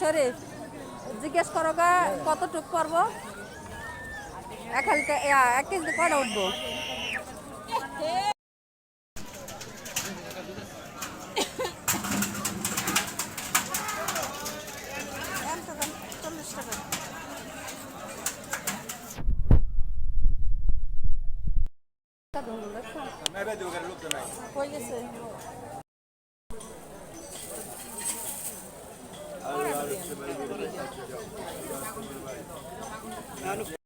শরীফ, জিজ্ঞেস করো গা, কতটুক পারব? এক হালিতে এক কেজি কটা উঠবো? চল্লিশ টাকা কই গেছে